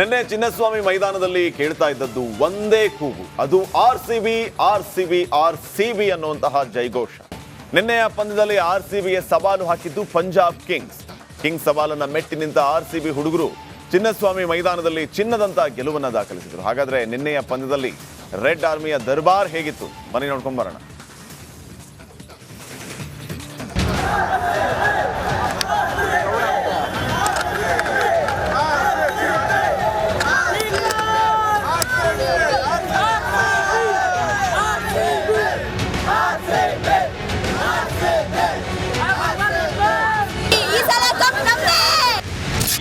ನಿನ್ನೆ ಚಿನ್ನಸ್ವಾಮಿ ಮೈದಾನದಲ್ಲಿ ಕೇಳ್ತಾ ಇದ್ದದ್ದು ಒಂದೇ ಕೂಗು. ಅದು R C B, R C B, R C B ಅನ್ನುವಂತಹ ಜೈಘೋಷ. ನಿನ್ನೆಯ ಪಂದ್ಯದಲ್ಲಿ ಆರ್ ಸಿ ಬಿಗೆ ಸವಾಲು ಹಾಕಿದ್ದು ಪಂಜಾಬ್ ಕಿಂಗ್ಸ್. ಕಿಂಗ್ಸ್ ಸವಾಲನ್ನ ಮೆಟ್ಟಿ ನಿಂತ ಆರ್ ಸಿ ಬಿ ಹುಡುಗರು ಚಿನ್ನಸ್ವಾಮಿ ಮೈದಾನದಲ್ಲಿ ಚಿನ್ನದಂತ ಗೆಲುವನ್ನ ದಾಖಲಿಸಿದರು. ಹಾಗಾದ್ರೆ ನಿನ್ನೆಯ ಪಂದ್ಯದಲ್ಲಿ ರೆಡ್ ಆರ್ಮಿಯ ದರ್ಬಾರ್ ಹೇಗಿತ್ತು? ಮನೆ ನೋಡ್ಕೊಂಡ್ ಬರೋಣ.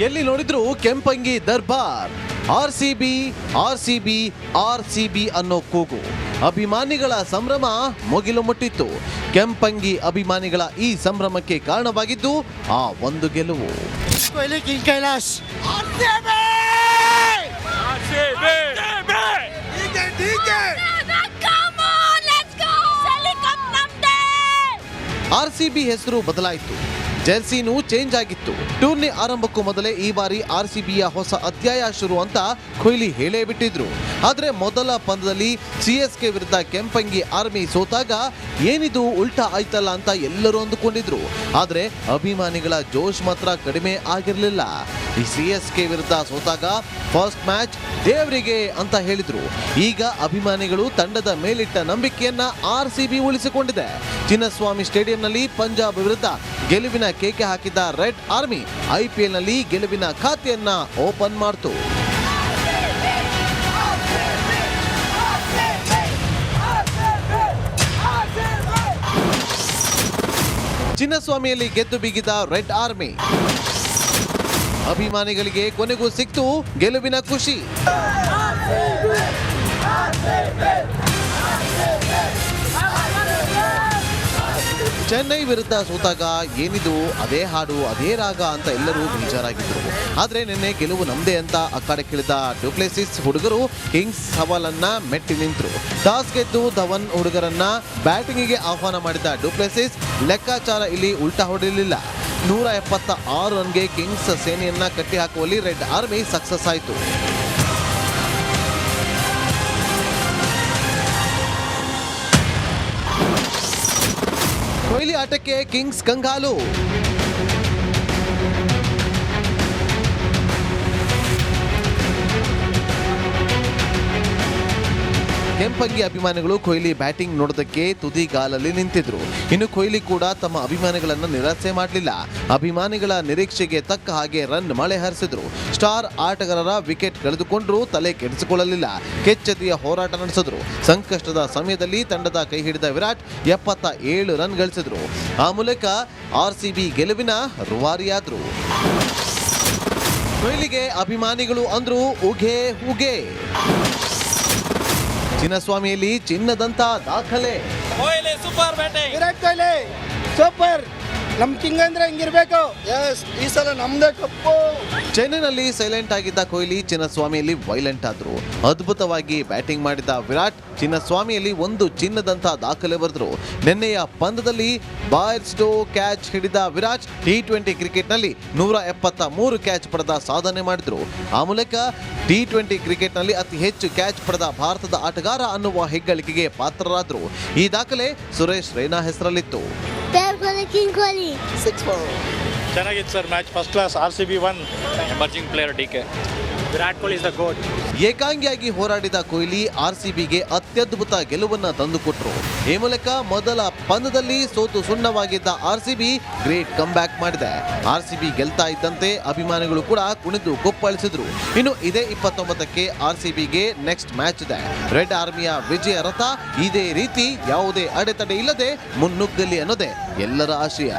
ಎಲ್ಲಿ ನೋಡಿದ್ರು ಕೆಂಪಂಗಿ ದರ್ಬಾರ್. R C B R C B R C B ಅನ್ನೋ ಕೂಗು. ಅಭಿಮಾನಿಗಳ ಸಂಭ್ರಮ ಮುಗಿಲು ಮುಟ್ಟಿತ್ತು. ಕೆಂಪಂಗಿ ಅಭಿಮಾನಿಗಳ ಈ ಸಂಭ್ರಮಕ್ಕೆ ಕಾರಣವಾಗಿದ್ದು ಆ ಒಂದು ಗೆಲುವು. ಆರ್ ಸಿ ಬಿ ಹೆಸರು ಬದಲಾಯಿತು. ಜೆರ್ಸಿನೂ ಚೇಂಜ್ ಆಗಿತ್ತು. ಟೂರ್ನಿ ಆರಂಭಕ್ಕೂ ಮೊದಲೇ ಈ ಬಾರಿ ಆರ್ ಸಿ ಬಿಯ ಹೊಸ ಅಧ್ಯಾಯ ಶುರು ಅಂತ ಕೊಹ್ಲಿ ಹೇಳೇ ಬಿಟ್ಟಿದ್ರು. ಆದ್ರೆ ಮೊದಲ ಪಂದ್ಯದಲ್ಲಿ ಸಿ ಎಸ್ ಕೆ ವಿರುದ್ಧ ಕೆಂಪಂಗಿ ಆರ್ಮಿ ಸೋತಾಗ ಏನಿದು ಉಲ್ಟಾ ಆಯ್ತಲ್ಲ ಅಂತ ಎಲ್ಲರೂ ಅಂದುಕೊಂಡಿದ್ರು. ಆದ್ರೆ ಅಭಿಮಾನಿಗಳ ಜೋಶ್ ಮಾತ್ರ ಕಡಿಮೆ ಆಗಿರಲಿಲ್ಲ. ಈ ಸಿ ಎಸ್ ಕೆ ವಿರುದ್ಧ ಸೋತಾಗ ಫಸ್ಟ್ ಮ್ಯಾಚ್ ದೇವರಿಗೆ ಅಂತ ಹೇಳಿದ್ರು. ಈಗ ಅಭಿಮಾನಿಗಳು ತಂಡದ ಮೇಲಿಟ್ಟ ನಂಬಿಕೆಯನ್ನ ಆರ್ ಸಿ ಬಿ ಉಳಿಸಿಕೊಂಡಿದೆ. ಚಿನ್ನಸ್ವಾಮಿ ಸ್ಟೇಡಿಯಂನಲ್ಲಿ ಪಂಜಾಬ್ ವಿರುದ್ಧ ಗೆಲುವಿನ ಕೇಕೆ ಹಾಕಿದ್ದ ರೆಡ್ ಆರ್ಮಿ ಐಪಿಎಲ್ನಲ್ಲಿ ಗೆಲುವಿನ ಖಾತೆಯನ್ನ ಓಪನ್ ಮಾಡ್ತು. ಚಿನ್ನಸ್ವಾಮಿಯಲ್ಲಿ ಗೆದ್ದು ಬಿಗಿದ ರೆಡ್ ಆರ್ಮಿ. ಅಭಿಮಾನಿಗಳಿಗೆ ಕೊನೆಗೂ ಸಿಕ್ತು ಗೆಲುವಿನ ಖುಷಿ. ಚೆನ್ನೈ ವಿರುದ್ಧ ಸೋತಾಗ ಏನಿದು? ಅದೇ ಹಾಡು, ಅದೇ ರಾಗ ಅಂತ ಎಲ್ಲರೂ ಬೇಜಾರಾಗಿದ್ದರು ಆದರೆ ನಿನ್ನೆ ಗೆಲುವು ನಮ್ದೇ ಅಂತ ಅಕ್ಕಾಡಕ್ಕಿಳಿದ ಡ್ಯೂಪ್ಲೆಸಿಸ್ ಹುಡುಗರು ಕಿಂಗ್ಸ್ ಸವಾಲನ್ನ ಮೆಟ್ಟಿ ನಿಂತರು. ಟಾಸ್ ಗೆದ್ದು ಧವನ್ ಹುಡುಗರನ್ನ ಬ್ಯಾಟಿಂಗಿಗೆ ಆಹ್ವಾನ ಮಾಡಿದ ಡ್ಯೂಪ್ಲೆಸಿಸ್ ಲೆಕ್ಕಾಚಾರ ಇಲ್ಲಿ ಉಲ್ಟಾ ಹೊಡೆಯಲಿಲ್ಲ. ನೂರ ಎಪ್ಪತ್ತ ಆರು ರನ್ಗೆ ಕಿಂಗ್ಸ್ ಸೇನೆಯನ್ನ ಕಟ್ಟಿ ಹಾಕುವಲ್ಲಿ ರೆಡ್ ಆರ್ಮಿ ಸಕ್ಸಸ್ ಆಯಿತು. ಕೊಹ್ಲಿ ಆಟಕ್ಕೆ ಕಿಂಗ್ಸ್ ಕಂಗಾಲು ಕೆಂಪಂಗಿ ಅಭಿಮಾನಿಗಳು ಕೊಹ್ಲಿ ಬ್ಯಾಟಿಂಗ್ ನೋಡೋದಕ್ಕೆ ತುದಿಗಾಲಲ್ಲಿ ನಿಂತಿದ್ರು. ಇನ್ನು ಕೊಹ್ಲಿ ಕೂಡ ತಮ್ಮ ಅಭಿಮಾನಿಗಳನ್ನು ನಿರಾಸೆ ಮಾಡಲಿಲ್ಲ. ಅಭಿಮಾನಿಗಳ ನಿರೀಕ್ಷೆಗೆ ತಕ್ಕ ಹಾಗೆ ರನ್ ಮಳೆ ಹರಿಸಿದ್ರು. ಸ್ಟಾರ್ ಆಟಗಾರರ ವಿಕೆಟ್ ಕಳೆದುಕೊಂಡ್ರೂ ತಲೆ ಕೆಡಿಸಿಕೊಳ್ಳಲಿಲ್ಲ. ಕೆಚ್ಚೆದೆಯ ಹೋರಾಟ ನಡೆಸಿದ್ರು. ಸಂಕಷ್ಟದ ಸಮಯದಲ್ಲಿ ತಂಡದ ಕೈ ಹಿಡಿದ ವಿರಾಟ್ ಎಪ್ಪತ್ತ ಏಳು ರನ್ ಗಳಿಸಿದ್ರು. ಆ ಮೂಲಕ ಆರ್ ಸಿ ಬಿ ಗೆಲುವಿನ ರುವಾರಿಯಾದ್ರು. ಕೊಹ್ಲಿಗೆ ಅಭಿಮಾನಿಗಳು ಅಂದ್ರು ಉಗೆ ಉಗೆ ಚಿನ್ನಸ್ವಾಮಿಯಲ್ಲಿ ಚಿನ್ನದಂತ ದಾಖಲೆ. Kohli super batting. Virat Kohli super. ನಮ್ ಕಿಂಗ್ ಅಂದ್ರೆ ಹಿಂಗಿರ್ಬೇಕು? ಎಸ್ ಈ ಸಲ ನಮ್ದೇ ಕಪ್ಪು. ಚೆನ್ನೈನಲ್ಲಿ ಸೈಲೆಂಟ್ ಆಗಿದ್ದ ಕೊಹ್ಲಿ ಚಿನ್ನಸ್ವಾಮಿಯಲ್ಲಿ ವೈಲೆಂಟ್ ಆದ್ರು. ಅದ್ಭುತವಾಗಿ ಬ್ಯಾಟಿಂಗ್ ಮಾಡಿದ ವಿರಾಟ್ ಚಿನ್ನಸ್ವಾಮಿಯಲ್ಲಿ ಒಂದು ಚಿನ್ನದಂತ ದಾಖಲೆ ಬರೆದ್ರು. ನಿನ್ನೆಯ ಪಂದ್ಯದಲ್ಲಿ ಬಾಯ್ಸ್ಟೋ ಕ್ಯಾಚ್ ಹಿಡಿದ ವಿರಾಟ್ ಟಿ ಟ್ವೆಂಟಿ ಕ್ರಿಕೆಟ್ನಲ್ಲಿ ನೂರ ಎಪ್ಪತ್ತ ಮೂರು ಕ್ಯಾಚ್ ಪಡೆದ ಸಾಧನೆ ಮಾಡಿದ್ರು. ಆ ಮೂಲಕ ಟಿ ಟ್ವೆಂಟಿ ಕ್ರಿಕೆಟ್ನಲ್ಲಿ ಅತಿ ಹೆಚ್ಚು ಕ್ಯಾಚ್ ಪಡೆದ ಭಾರತದ ಆಟಗಾರ ಅನ್ನುವ ಹೆಗ್ಗಳಿಕೆಗೆ ಪಾತ್ರರಾದ್ರು. ಈ ದಾಖಲೆ ಸುರೇಶ್ ರೈನಾ ಹೆಸರಲ್ಲಿತ್ತು. ವಿರಾಟ್ ಕೊಹ್ಲಿ ಕಿಂಗ್ ಕೊಹ್ಲಿ ಸಿಕ್ಸ್ ಚೆನ್ನಾಗಿತ್ತು sir match. First class R C B one emerging player D K Virat Kohli is the GOAT ಏಕಾಂಗಿಯಾಗಿ ಹೋರಾಡಿದ ಕೊಹ್ಲಿ ಆರ್ ಸಿ ಬಿಗೆ ಅತ್ಯದ್ಭುತ ಗೆಲುವನ್ನ ತಂದುಕೊಟ್ರು. ಈ ಮೂಲಕ ಮೊದಲ ಪಂದ್ಯದಲ್ಲಿ ಸೋತು ಸುಣ್ಣವಾಗಿದ್ದ R C B great come back ಮಾಡಿದೆ. ಆರ್ ಸಿ ಬಿ ಗೆಲ್ತಾ ಇದ್ದಂತೆ ಅಭಿಮಾನಿಗಳು ಕೂಡ ಕುಣಿದು ಕೊಪ್ಪಳಿಸಿದ್ರು. ಇನ್ನು ಇದೇ ಇಪ್ಪತ್ತೊಂಬತ್ತಕ್ಕೆ ಆರ್ ಸಿ ಬಿಗೆ ನೆಕ್ಸ್ಟ್ ಮ್ಯಾಚ್ ಇದೆ. ರೆಡ್ ಆರ್ಮಿಯ ವಿಜಯ ರಥ ಇದೇ ರೀತಿ ಯಾವುದೇ ಅಡೆತಡೆ ಇಲ್ಲದೆ ಮುನ್ನುಗ್ಗಲಿ ಅನ್ನೋದೇ ಎಲ್ಲರ ಆಶಯ.